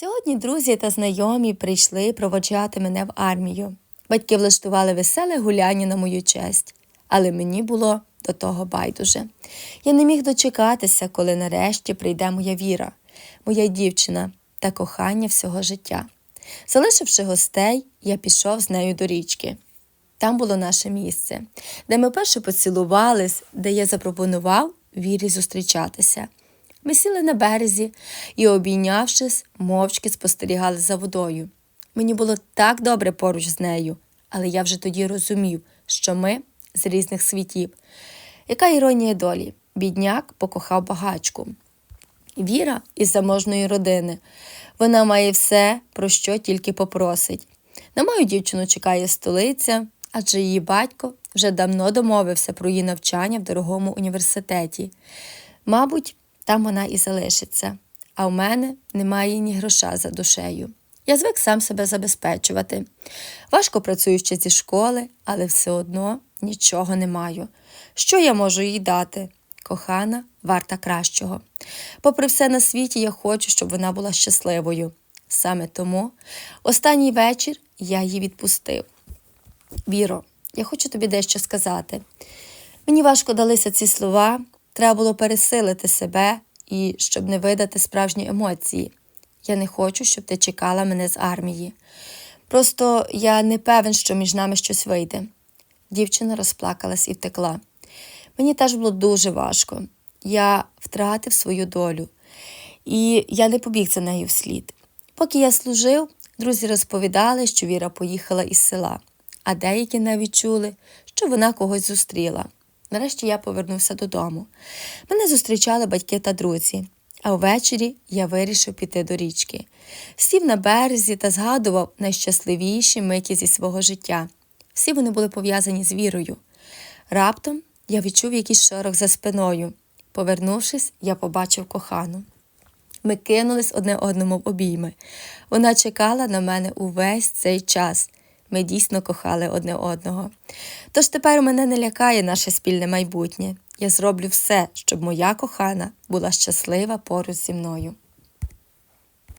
Сьогодні друзі та знайомі прийшли проводжати мене в армію. Батьки влаштували веселе гуляння на мою честь, але мені було до того байдуже. Я не міг дочекатися, коли нарешті прийде моя віра, моя дівчина та кохання всього життя. Залишивши гостей, я пішов з нею до річки. Там було наше місце, де ми перше поцілувались, де я запропонував вірі зустрічатися. Ми сіли на березі і, обійнявшись, мовчки спостерігали за водою. Мені було так добре поруч з нею, але я вже тоді розумів, що ми з різних світів. Яка іронія долі? Бідняк покохав багачку. Віра із заможної родини. Вона має все, про що тільки попросить. На мою дівчину чекає столиця, адже її батько вже давно домовився про її навчання в дорогому університеті. Мабуть, там вона і залишиться, а в мене немає ні гроша за душею. Я звик сам себе забезпечувати. Важко працюю ще зі школи, але все одно нічого не маю. Що я можу їй дати? Кохана, варта кращого. Попри все на світі, я хочу, щоб вона була щасливою. Саме тому останній вечір я її відпустив. Віро, я хочу тобі дещо сказати. Мені важко далися ці слова, треба було пересилити себе і щоб не видати справжні емоції. Я не хочу, щоб ти чекала мене з армії. Просто я не певен, що між нами щось вийде. Дівчина розплакалась і втекла. Мені теж було дуже важко. Я втратив свою долю, і я не побіг за нею вслід. Поки я служив, друзі розповідали, що Віра поїхала із села, а деякі навіть чули, що вона когось зустріла. Нарешті я повернувся додому. Мене зустрічали батьки та друзі, а ввечері я вирішив піти до річки. Сів на березі та згадував найщасливіші миті зі свого життя. Всі вони були пов'язані з вірою. Раптом я відчув якийсь шорох за спиною. Повернувшись, я побачив кохану. Ми кинулись одне одному в обійми. Вона чекала на мене увесь цей час. Ми дійсно кохали одне одного. Тож тепер мене не лякає наше спільне майбутнє. Я зроблю все, щоб моя кохана була щаслива поруч зі мною.